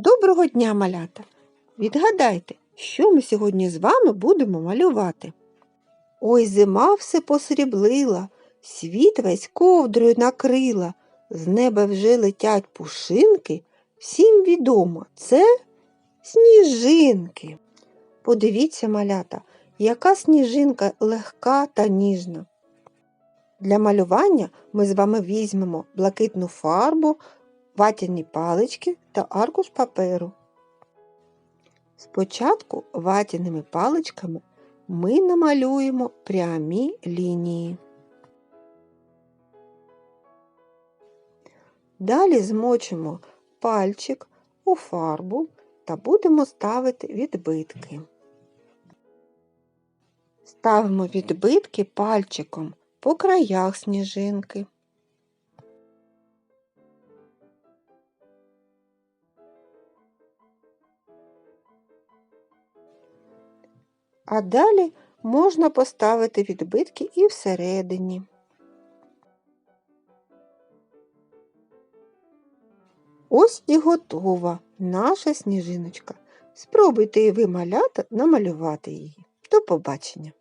Доброго дня, малята! Відгадайте, що ми сьогодні з вами будемо малювати. Ой, зима все посріблила, світ весь ковдрою накрила, з неба вже летять пушинки. Всім відомо, це сніжинки. Подивіться, малята, яка сніжинка легка та ніжна. Для малювання ми з вами візьмемо блакитну фарбу, ватяні палички та аркуш паперу. Спочатку ватяними паличками ми намалюємо прямі лінії. Далі змочимо пальчик у фарбу та будемо ставити відбитки. Ставимо відбитки пальчиком по краях сніжинки. А далі можна поставити відбитки і всередині. Ось і готова наша сніжиночка. Спробуйте і ви малята намалювати її. До побачення!